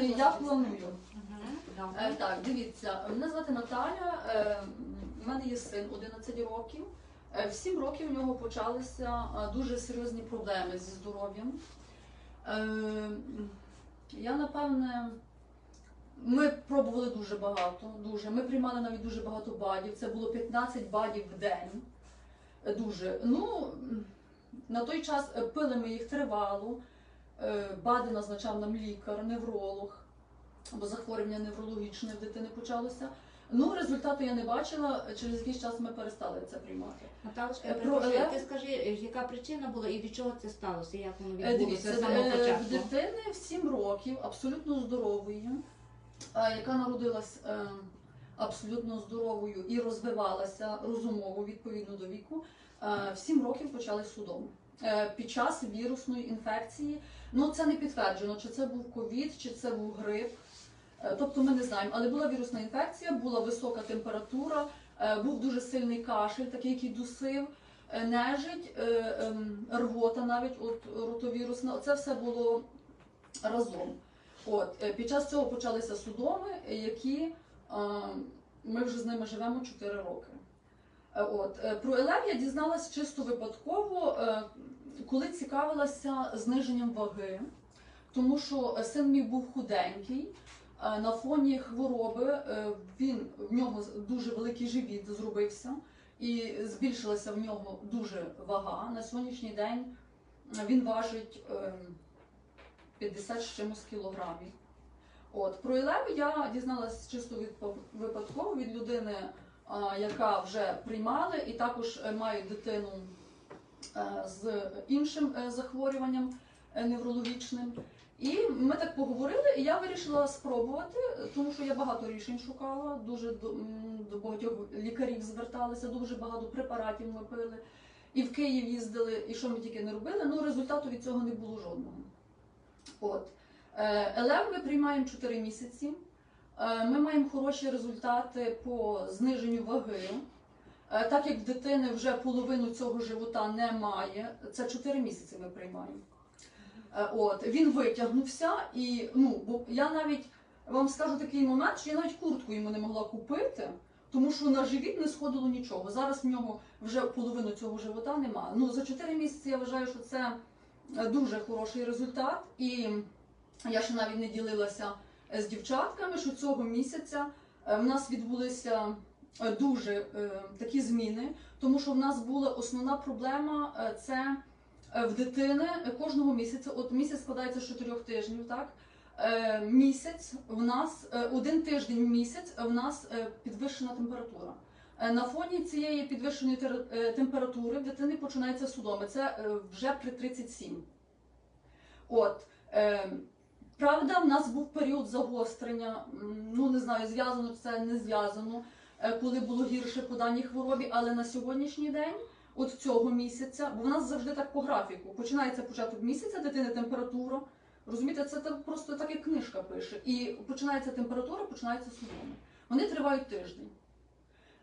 Я планую. Е. Так, дивіться, мене звати Наталя, е, в мене є син 11 років. Е, В 7 років у нього почалися е, дуже серйозні проблеми зі здоров'ям. Е, Я напевне. Ми пробували дуже багато, дуже. Ми приймали навіть дуже багато бадів. Це було 15 бадів в день. Е, Дуже. Ну, на той час е, пили ми їх тривало. Е, Бади назначав нам лікар, невролог, бо захворювання неврологічне в дитини почалося. Ну, результату я не бачила. Через якийсь час ми перестали це приймати. Наталочка, Е, про еле- ти скажи, яка причина була і від чого це сталося? Як воно Е, відбулося з самого початку? дитини в 7 років абсолютно здорової, яка народилась абсолютно здоровою і розвивалася розумово відповідно до віку, в 7 років почали судоми. Е, Під час вірусної інфекції, ну це не підтверджено, чи це був ковід, чи це був грип. Е, Тобто ми не знаємо, але була вірусна інфекція, була висока температура, е, був дуже сильний кашель, такий, який дусив, нежить, ем, рвота навіть от ротовірусна. Це все було разом. От під час цього почалися судоми, які ми вже з ними живемо 4 роки. От е, про Елев я дізналась чисто випадково, е, коли цікавилася зниженням ваги, тому що син мій був худенький. е, На фоні хвороби він в нього дуже великий живіт зробився і збільшилася в нього дуже вага. На сьогоднішній день він важить е, 50 з чимось кілограмів. От про Ілеву я дізналась чисто від випадково від людини, яка вже приймала, і також е, має дитину е, з іншим е, захворюванням неврологічним. І ми так поговорили, і я вирішила спробувати, тому що я багато рішень шукала, дуже до, до багатьох лікарів зверталися, дуже багато препаратів ми пили. І в Київ їздили, і що ми тільки не робили, ну результату від цього не було жодного. От. Елев ми приймаємо 4 місяці. Е, Ми маємо хороші результати по зниженню ваги. Е, Так як в дитини вже половину цього живота немає, це 4 місяці ми приймаємо. Е, От, він витягнувся, і ну, бо я навіть вам скажу такий момент, що я навіть куртку йому не могла купити, тому що на живіт не сходило нічого. Зараз в нього вже половину цього живота немає. Ну, за 4 місяці я вважаю, що це дуже хороший результат. І я ще навіть не ділилася з дівчатками, що цього місяця е, в нас відбулися е, дуже е, такі зміни, тому що в нас була основна проблема це в дитини кожного місяця. От місяць складається з чотирьох тижнів, так? Місяць в нас один тиждень місяць в нас підвищена температура. На фоні цієї підвищеної температури в дитини починається судоми. Це вже при 37. От. Правда, в нас був період загострення, ну не знаю, зв'язано це не зв'язано, е, коли було гірше по даній хворобі, але на сьогоднішній день, от цього місяця, бо в нас завжди так по графіку. Починається початок місяця, дитини температура. Розумієте, це так просто так як книжка пише. І починається температура, починається судоми. Вони тривають тиждень.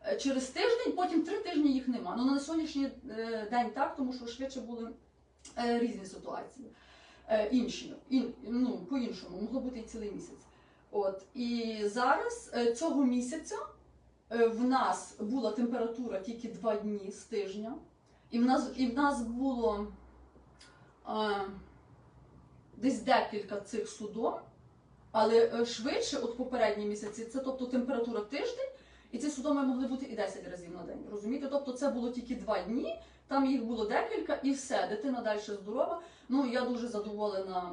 Е, Через тиждень, потім три тижні їх нема. Ну на сьогоднішній е, день так, тому що швидше були різні ситуації. Е, інші, ін, ну, по-іншому, могло бути і цілий місяць. От. І зараз е, цього місяця е, в нас була температура тільки два дні з тижня, і в нас, і в нас було е, десь декілька цих судом, але швидше, от попередні місяці, це тобто температура тиждень, і ці судоми могли бути і 10 разів на день. Розумієте? Тобто це було тільки два дні, там їх було декілька, і все, дитина далі здорова. Ну, я дуже задоволена.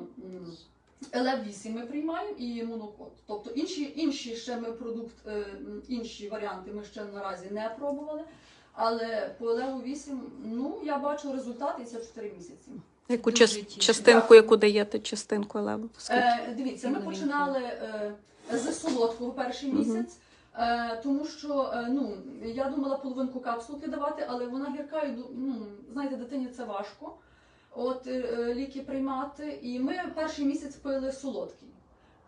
Елев 8 ми приймаємо і монокод. Тобто інші, інші ще ми продукт, е, інші варіанти ми ще наразі не пробували. Але по Елеву 8, ну я бачу результати це 4 місяці. Яку Дуже час- частинку, яку даєте частинку? Е, дивіться, ми починали е, з солодкого перший місяць, тому що е, ну, я думала половинку капсулки давати, але вона гірка і ну, знаєте, дитині це важко. От е, е, ліки приймати. І ми перший місяць пили солодкий.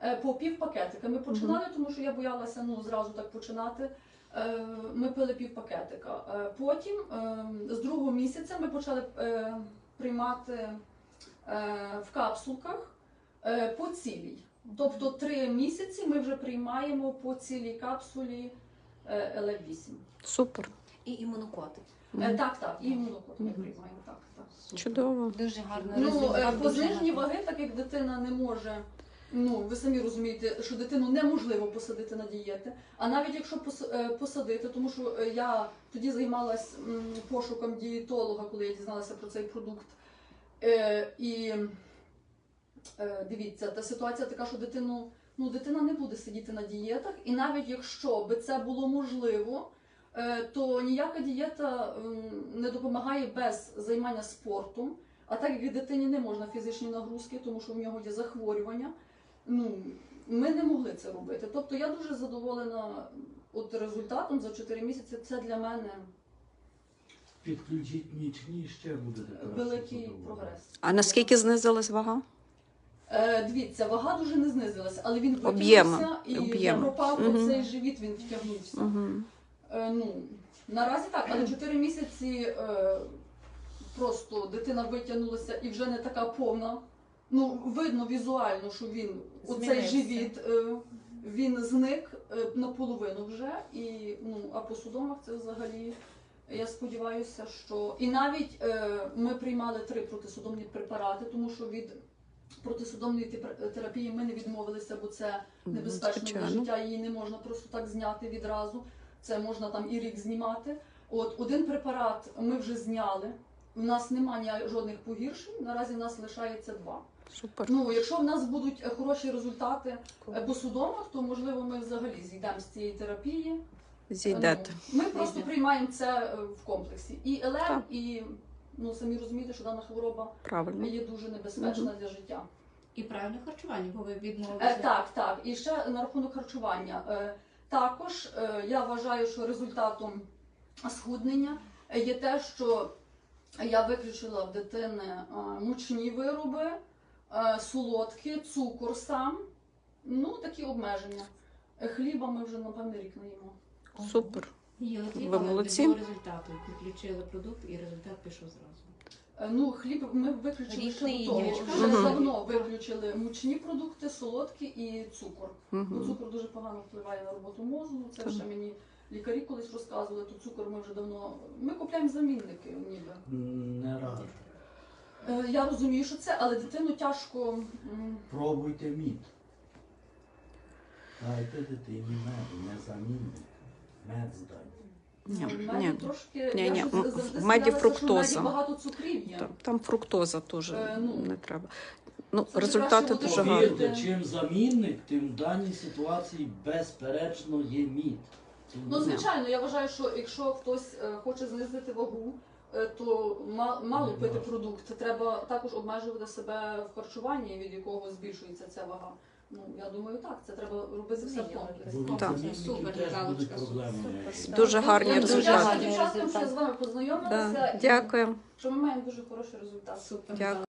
Е, по пів пакетика. Ми починали, тому що я боялася ну, зразу так починати. Е, Ми пили пів пакетика. Е, Потім е, з другого місяця ми почали е, приймати е, в капсулках е, по цілій. Тобто три місяці ми вже приймаємо по цілій капсулі е, ЛФ8. Супер. І імунокоти. Е, Так, так, і імунокод ми приймаємо. Так, так. Чудово. Дуже гарно. Ну, е, по зниженні ваги, так як дитина не може. Ну, ви самі розумієте, що дитину неможливо посадити на дієти. А навіть якщо е, посадити, тому що е, я тоді займалась пошуком дієтолога, коли я дізналася про цей продукт. Е, І е, дивіться, та ситуація така, що дитину, ну, дитина не буде сидіти на дієтах, і навіть якщо би це було можливо, е, то ніяка дієта не допомагає без займання спортом. А так як дитині не можна фізичні нагрузки, тому що в нього є захворювання, ну ми не могли це робити. Тобто я дуже задоволена от результатом за 4 місяці. Це для мене Підключіть нічні ще краще великий прогрес. А наскільки знизилась вага? Е, дивіться, вага дуже не знизилася, але він витягнувся і об'єми. пропав Мгм. оцей живіт, він втягнувся. Угу. Е, ну, наразі так, але 4 місяці е, просто дитина витягнулася і вже не така повна. Ну, видно візуально, що він, оцей Змінився. живіт, е, він зник е, наполовину вже. І, ну, а по судомах це взагалі. Я сподіваюся, що і навіть е, ми приймали три протисудомні препарати, тому що від протисудомної терапії ми не відмовилися, бо це небезпечно для життя, її не можна просто так зняти відразу. Це можна там і рік знімати. От один препарат ми вже зняли. У нас немає жодних погіршень. Наразі в нас лишається два. Супер. Ну, якщо в нас будуть хороші результати е, по судомах, то можливо ми взагалі зійдемо з цієї терапії. Зійдете. Ну, ми просто приймаємо це е, в комплексі. І Так. і ну самі розумієте, що дана хвороба Правильно. є дуже небезпечна для життя. І правильне харчування, бо ви відмовилися. Е, так, так. І ще на рахунок харчування. Е, також е, я вважаю, що результатом схуднення є те, що я виключила в дитини е, мучні вироби, е, солодкі, цукор сам. Ну, такі обмеження. Е, Хліба ми вже, напевне, рік не їмо. Супер. Ви молодці. результату. Підключили продукт і результат пішов зразу. Е, Ну, хліб ми виключили ще Рідний до того. Вже Мгм. давно виключили мучні продукти, солодкі і цукор. Бо Угу. цукор дуже погано впливає на роботу мозку. Це Так. ще мені лікарі колись розказували, то цукор ми вже давно. Ми купляємо замінники, ніби. Не раджу. Е, Я розумію, що це, але дитину тяжко. м, Пробуйте мід. Дайте дитині мед, не замінник. Мед. Ні, ні. трошки Ні, ні, в меді фруктоза. багато цукрів є. Там, там фруктоза теж Е, ну. не треба. Ну, Це результати краще дуже буде гарні. Повірте, чим замінник, тим в даній ситуації безперечно є мід. Це Ну, звичайно, я вважаю, що якщо хтось е, хоче знизити вагу, е, то ма- мало пити можна. продукт. Треба також обмежувати себе в харчуванні, від якого збільшується ця вага. Ну, я думаю, так, це треба робити все в комплексі. Бо Так. замінників Супер, теж будуть супер. проблеми. Супер. Дуже гарні Ну, результати. Дякую що з вами познайомилася. Дякую. Що ми маємо дуже хороший результат. Супер. Дякую.